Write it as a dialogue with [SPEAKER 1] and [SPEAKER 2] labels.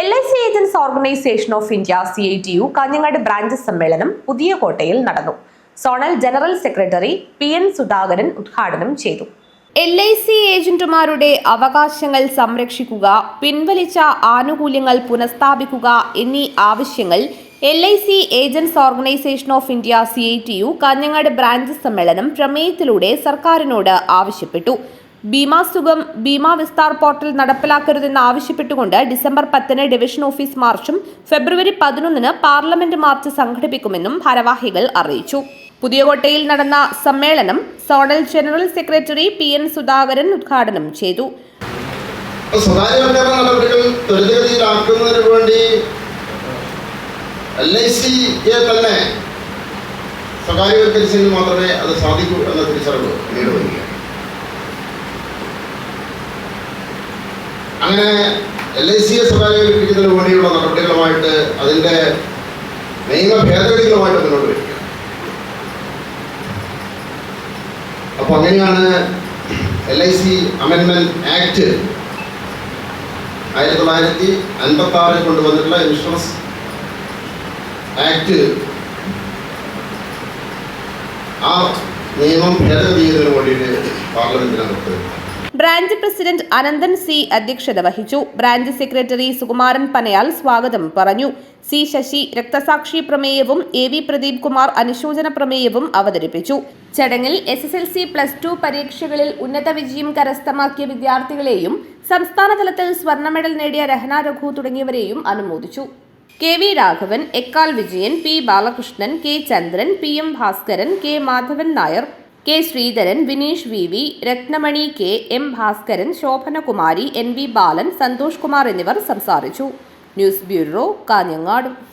[SPEAKER 1] L I C agents organisation of India C I T U Kanhangad branch സമ്മേളനം പുതിയ കോട്ടയിൽ നടന്നു. Zonal general secretary P N Sudhakaran ഉദ്ഘാടനം ചെയ്തു. L I C ഏജന്റുമാരുടെ അവകാശങ്ങൾ സംരക്ഷിക്കുക പിൻവലിച്ച ആനുകൂല്യങ്ങൾ പുനഃസ്ഥാപിക്കുക എന്നീ ആവശ്യങ്ങൾ L I C agents organisation of India C I T U Kanhangad branch സമ്മേളനം പ്രമേയത്തിലൂടെ സർക്കാരിനോട് ആവശ്യപ്പെട്ടു. ബീമാ സുഖം ബീമാ വിസ്താർ പോർട്ടൽ നടപ്പിലാക്കരുതെന്ന് ആവശ്യപ്പെട്ടുകൊണ്ട് ഡിസംബർ പത്തിന് ഡിവിഷൻ ഓഫീസ് മാർച്ചും ഫെബ്രുവരി പതിനൊന്നിന് പാർലമെന്റ് മാർച്ച് സംഘടിപ്പിക്കുമെന്നും ഭാരവാഹികൾ അറിയിച്ചു. പുതിയകോട്ടയിൽ നടന്ന സമ്മേളനം zonal general secretary P N Sudhakaran ഉദ്ഘാടനം ചെയ്തു.
[SPEAKER 2] സിയെ തന്നെ സ്വകാര്യവൽക്കരിച്ചെങ്കിൽ മാത്രമേ അത് സാധിക്കൂ എന്ന തിരിച്ചറിവ് അങ്ങനെ എൽ ഐ സി എസ് സ്വകാര്യവൽക്കരിക്കുന്നതിന് വേണ്ടിയുള്ള നടപടികളുമായിട്ട് അതിന്റെ നിയമ ഭേദഗതികളുമായിട്ട് മുന്നോട്ട് വരിക. അപ്പോൾ അങ്ങനെയാണ് എൽ ഐ സി അമെൻമെന്റ് ആക്ട് ആയിരത്തി തൊള്ളായിരത്തി അൻപത്തി ആറിൽ കൊണ്ടുവന്നിട്ടുള്ള ഇൻഷുറൻസ് ആക്ട് ആ നിയമം ഭേദഗതി ചെയ്യുന്നതിന് വേണ്ടിയിട്ട് പാർലമെന്റിനകത്ത്
[SPEAKER 1] ബ്രാഞ്ച് പ്രസിഡന്റ് അനന്തൻ സി അധ്യക്ഷത വഹിച്ചു. ബ്രാഞ്ച് സെക്രട്ടറി സുകുമാരൻ പനയാൽ സ്വാഗതം പറഞ്ഞു. സി ശശി രക്തസാക്ഷി പ്രമേയവും എ വി പ്രദീപ് കുമാർ അനുശോചന പ്രമേയവും അവതരിപ്പിച്ചു. ചടങ്ങിൽ S S L C plus two പരീക്ഷകളിൽ ഉന്നത വിജയം കരസ്ഥമാക്കിയ വിദ്യാർത്ഥികളെയും സംസ്ഥാനതലത്തിൽ സ്വർണ മെഡൽ നേടിയ രഹന രഘു തുടങ്ങിയവരെയും അനുമോദിച്ചു. K V Raghavan Ekkal Vijayan P Balakrishnan K Chandran P M Bhaskaran K Madhavan Nair K Sreedharan Vineesh V V Ratnamani K M Bhaskaran Shobhanakumari N V Balan Santhosh Kumar എന്നിവർ സംസാരിച്ചു. News bureau Kanhangad.